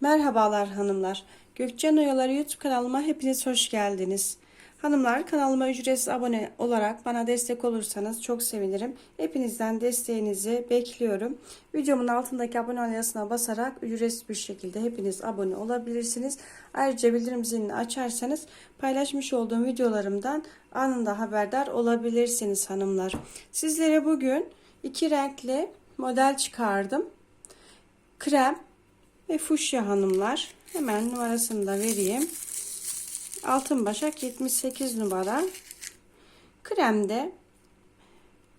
Merhabalar hanımlar. Gökçen Oyaları YouTube kanalıma hepiniz hoş geldiniz. Hanımlar kanalıma ücretsiz abone olarak bana destek olursanız çok sevinirim. Hepinizden desteğinizi bekliyorum. Videomun altındaki abone ol yazısına basarak ücretsiz bir şekilde hepiniz abone olabilirsiniz. Ayrıca bildirim zilini açarsanız paylaşmış olduğum videolarımdan anında haberdar olabilirsiniz hanımlar. Sizlere bugün iki renkli model çıkardım. Krem ve fuşya hanımlar. Hemen numarasını da vereyim. Altın başak 78 numara. Kremde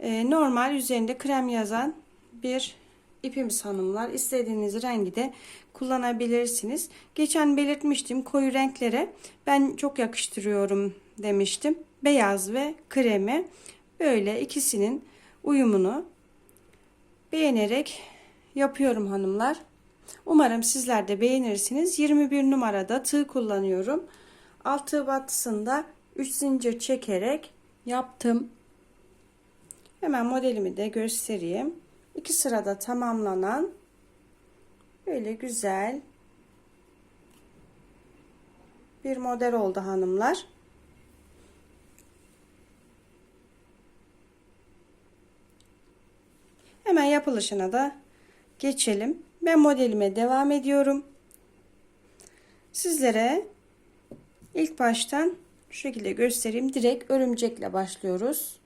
e, normal üzerinde krem yazan bir ipimiz hanımlar. İstediğiniz rengi de kullanabilirsiniz. Geçen belirtmiştim koyu renklere ben çok yakıştırıyorum demiştim. Beyaz ve kremi böyle ikisinin uyumunu beğenerek yapıyorum hanımlar. Umarım sizler de beğenirsiniz. 21 numarada tığ kullanıyorum. Alt tığ battısında 3 zincir çekerek yaptım. Hemen modelimi de göstereyim. İki sırada tamamlanan böyle güzel bir model oldu hanımlar. Hemen yapılışına da geçelim. Ben modelime devam ediyorum. Sizlere ilk baştan şu şekilde göstereyim. Direkt örümcekle başlıyoruz.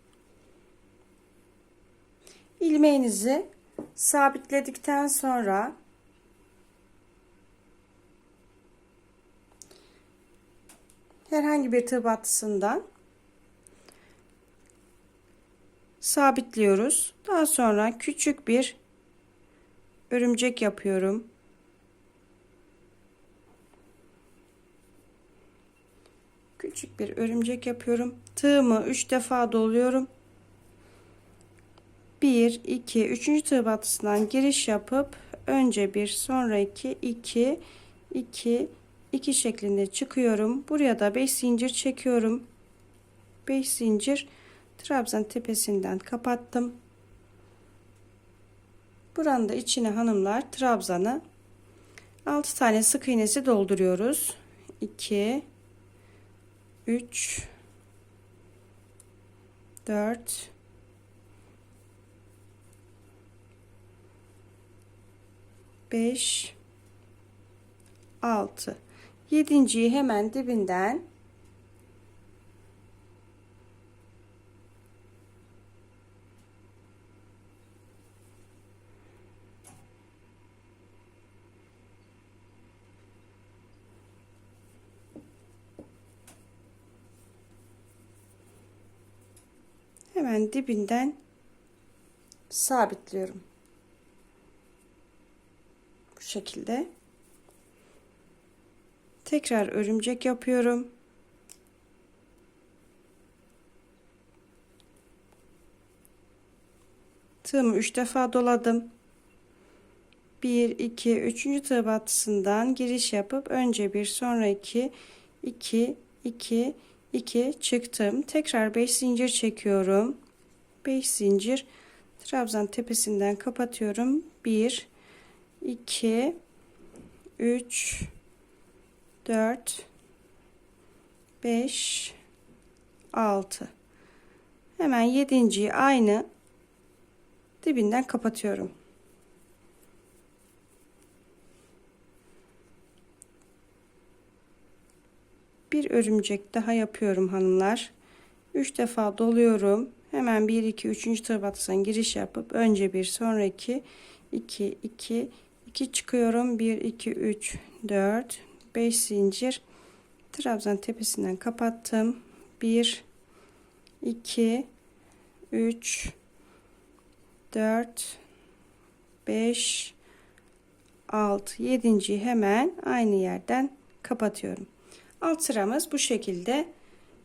İlmeğinizi sabitledikten sonra herhangi bir tığ battısından sabitliyoruz. Daha sonra küçük bir örümcek yapıyorum. Küçük bir örümcek yapıyorum. Tığımı 3 defa doluyorum. 1 2 3. tığ batısından giriş yapıp önce bir sonra 2 2 2 2 şeklinde çıkıyorum. Buraya da 5 zincir çekiyorum. 5 zincir trabzan tepesinden kapattım. Buranın da içine hanımlar trabzanı 6 tane sık iğnesi dolduruyoruz. 2 3 4 5 6 yedinciyi hemen dibinden hemen dibinden sabitliyorum. Bu şekilde. Tekrar örümcek yapıyorum. Tığımı 3 defa doladım. 1 2 3. tığ battısından giriş yapıp önce bir sonra 2 2 2 2 çıktım. Tekrar 5 zincir çekiyorum. 5 zincir trabzan tepesinden kapatıyorum. 1 2 3 4 5 6 Hemen 7. aynı dibinden kapatıyorum. Bir örümcek daha yapıyorum hanımlar 3 defa doluyorum hemen 1 2 3. tığ giriş yapıp önce bir sonra 2 2 2 2 çıkıyorum 1 2 3 4 5 zincir trabzan tepesinden kapattım 1 2 3 4 5 6 7. hemen aynı yerden kapatıyorum Alt sıramız bu şekilde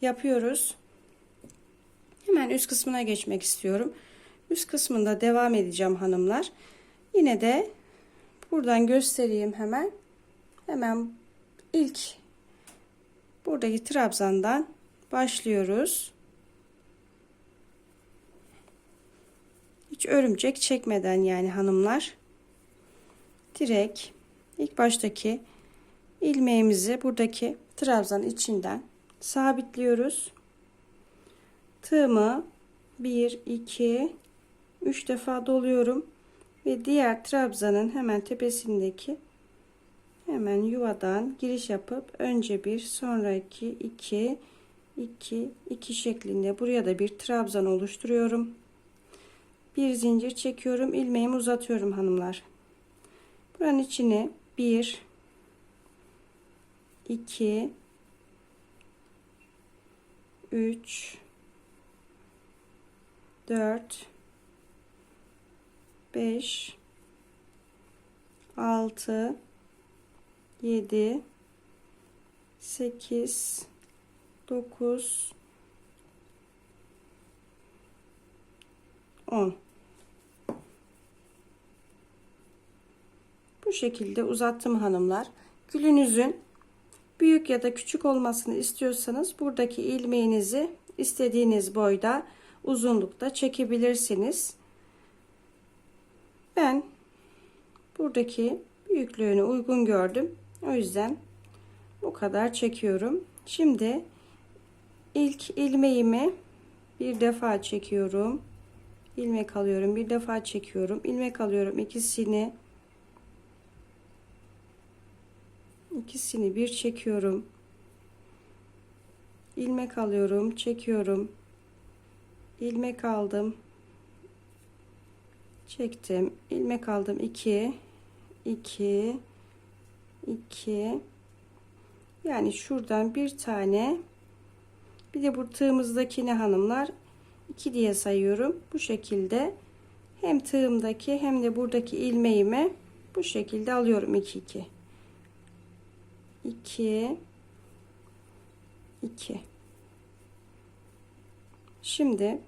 yapıyoruz. Hemen üst kısmına geçmek istiyorum. Üst kısmında devam edeceğim hanımlar. Yine de buradan göstereyim hemen. Hemen ilk buradaki trabzandan başlıyoruz. Hiç örümcek çekmeden yani hanımlar. Direkt ilk baştaki ilmeğimizi buradaki trabzan içinden sabitliyoruz. Tığımı 1 2 3 defa doluyorum ve diğer trabzanın hemen tepesindeki hemen yuvadan giriş yapıp önce bir sonraki 2 2 2 şeklinde buraya da bir trabzan oluşturuyorum. Bir zincir çekiyorum, ilmeğimi uzatıyorum hanımlar. Buranın içine 1 2 3 4 5 6 7 8 9 10 Bu şekilde uzattım hanımlar. Gülünüzün büyük ya da küçük olmasını istiyorsanız buradaki ilmeğinizi istediğiniz boyda uzunlukta çekebilirsiniz. Ben buradaki büyüklüğünü uygun gördüm. O yüzden bu kadar çekiyorum. Şimdi ilk ilmeğimi bir defa çekiyorum. ilmek alıyorum. Bir defa çekiyorum. ilmek alıyorum. ikisini ikisini bir çekiyorum. ilmek alıyorum, çekiyorum. ilmek aldım. Çektim. ilmek aldım. 2 2 2 yani şuradan bir tane bir de bu tığımızdakini hanımlar 2 diye sayıyorum. Bu şekilde hem tığımdaki hem de buradaki ilmeğimi bu şekilde alıyorum 2 2 2 2 Şimdi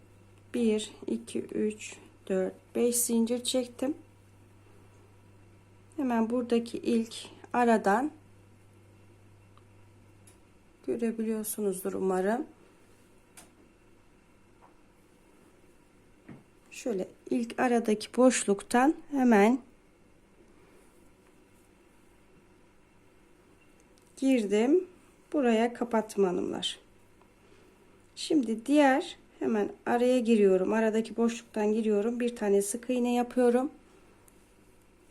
1 2 3 4 5 zincir çektim. Hemen buradaki ilk aradan görebiliyorsunuzdur umarım. Şöyle ilk aradaki boşluktan hemen girdim. Buraya kapattım hanımlar. Şimdi diğer hemen araya giriyorum. Aradaki boşluktan giriyorum. Bir tane sık iğne yapıyorum.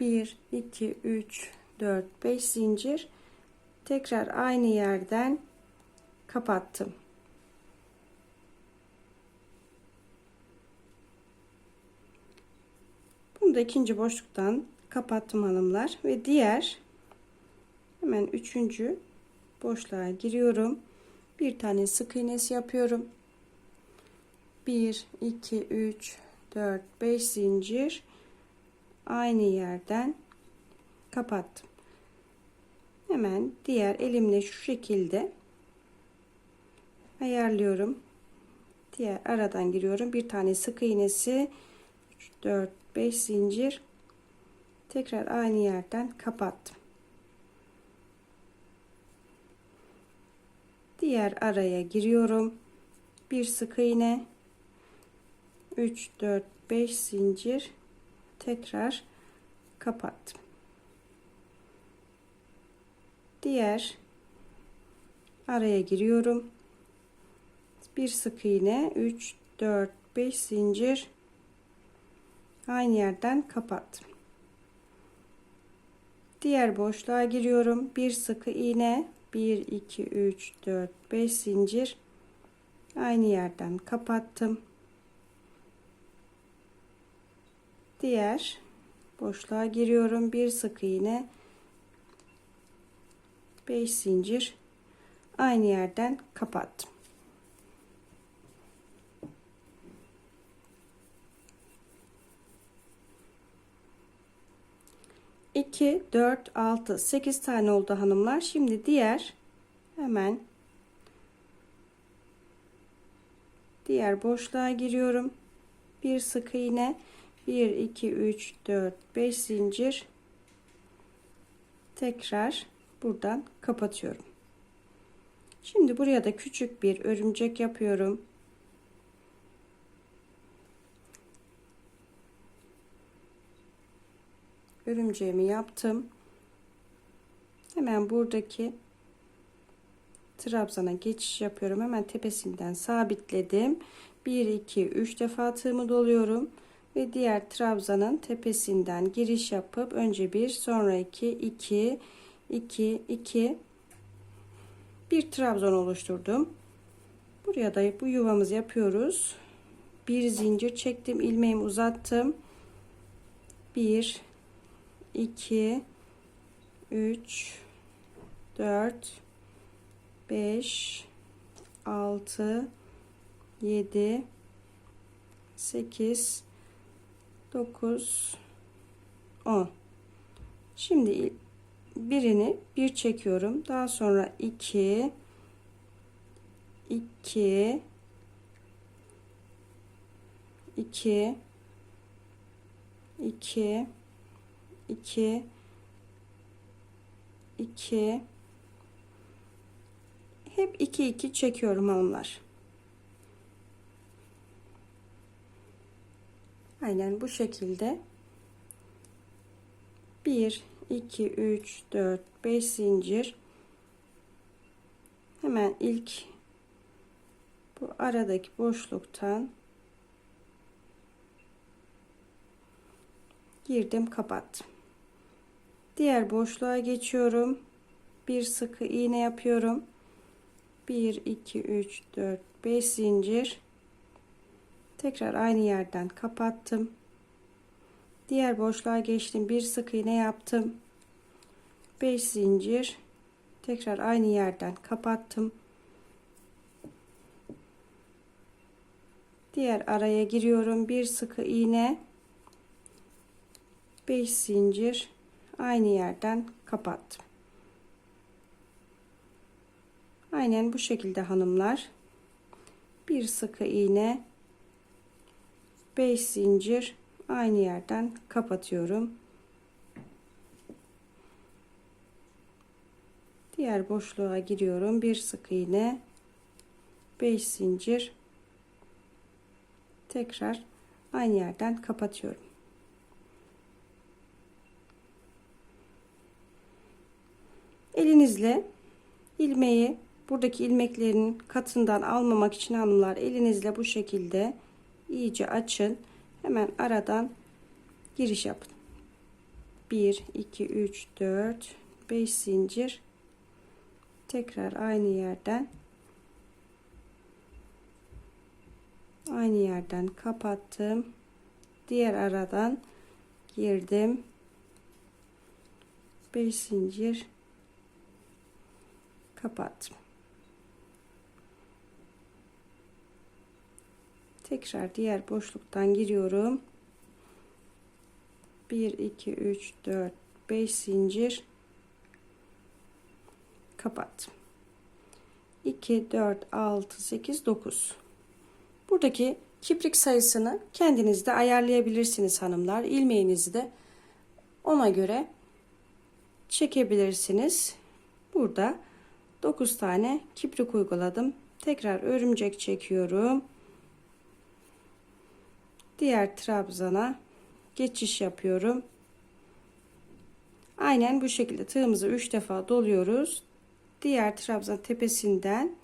1 2 3 4 5 zincir. Tekrar aynı yerden kapattım. Bunu da ikinci boşluktan kapattım hanımlar ve diğer hemen üçüncü boşluğa giriyorum. Bir tane sık iğnesi yapıyorum. 1 2 3 4 5 zincir aynı yerden kapattım. Hemen diğer elimle şu şekilde ayarlıyorum. Diğer aradan giriyorum. Bir tane sık iğnesi 3 4 5 zincir tekrar aynı yerden kapattım. Diğer araya giriyorum. Bir sık iğne 3 4 5 zincir tekrar kapattım. Diğer araya giriyorum. Bir sık iğne 3 4 5 zincir aynı yerden kapattım. Diğer boşluğa giriyorum. Bir sık iğne 1 2 3 4 5 zincir aynı yerden kapattım. Diğer boşluğa giriyorum. Bir sık iğne 5 zincir aynı yerden kapattım. 2, 4, 6, 8 tane oldu hanımlar. Şimdi diğer hemen diğer boşluğa giriyorum. Bir sık iğne 1, 2, 3, 4, 5 zincir tekrar buradan kapatıyorum. Şimdi buraya da küçük bir örümcek yapıyorum. Örümceğimi yaptım Hemen buradaki trabzana geçiş yapıyorum. Hemen tepesinden sabitledim. 1 2 3 defa tığımı doluyorum ve diğer trabzanın tepesinden giriş yapıp önce 1 sonra 2 2 2 2 bir trabzan oluşturdum. Buraya da bu yuvamızı yapıyoruz. Bir zincir çektim, ilmeğimi uzattım. 1 2 3 4 5 6 7 8 9 10 Şimdi birini bir çekiyorum. Daha sonra 2 2 2 2 2 2 hep 2 2 çekiyorum hanımlar. Aynen bu şekilde. 1 2 3 4 5 zincir. Hemen ilk bu aradaki boşluktan girdim kapattım diğer boşluğa geçiyorum. Bir sıkı iğne yapıyorum. 1 2 3 4 5 zincir. Tekrar aynı yerden kapattım. Diğer boşluğa geçtim. Bir sık iğne yaptım. 5 zincir. Tekrar aynı yerden kapattım. Diğer araya giriyorum. Bir sıkı iğne. 5 zincir aynı yerden kapattım aynen bu şekilde hanımlar. Bir sıkı iğne 5 zincir aynı yerden kapatıyorum. Diğer boşluğa giriyorum. Bir sık iğne 5 zincir. Tekrar aynı yerden kapatıyorum elinizle ilmeği buradaki ilmeklerin katından almamak için hanımlar elinizle bu şekilde iyice açın. Hemen aradan giriş yapın. 1 2 3 4 5 zincir. Tekrar aynı yerden aynı yerden kapattım. Diğer aradan girdim. 5 zincir kapattım tekrar diğer boşluktan giriyorum. 1 2 3 4 5 zincir. Kapattım 2 4 6 8 9 buradaki kiprik sayısını kendiniz de ayarlayabilirsiniz hanımlar. İlmeğinizi de ona göre çekebilirsiniz. Burada 9 tane kiprik uyguladım. Tekrar örümcek çekiyorum. Diğer trabzana geçiş yapıyorum. Aynen bu şekilde tığımızı 3 defa doluyoruz. Diğer trabzan tepesinden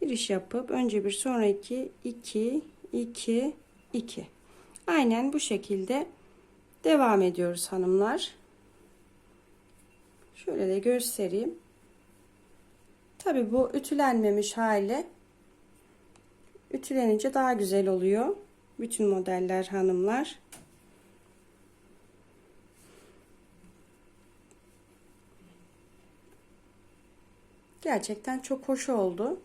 giriş yapıp önce bir sonra iki iki iki iki. Aynen bu şekilde devam ediyoruz hanımlar şöyle de göstereyim tabi bu ütülenmemiş hali ütülenince daha güzel oluyor bütün modeller hanımlar Gerçekten çok hoş oldu.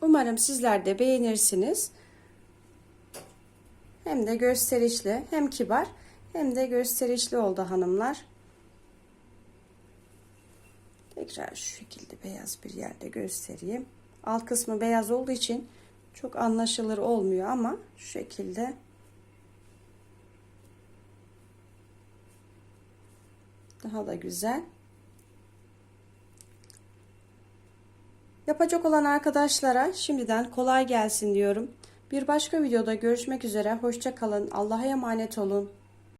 Umarım sizler de beğenirsiniz. Hem de gösterişli, hem kibar, hem de gösterişli oldu hanımlar. Tekrar şu şekilde beyaz bir yerde göstereyim. Alt kısmı beyaz olduğu için çok anlaşılır olmuyor ama şu şekilde Daha da güzel. Yapacak olan arkadaşlara şimdiden kolay gelsin diyorum. Bir başka videoda görüşmek üzere. Hoşça kalın. Allah'a emanet olun.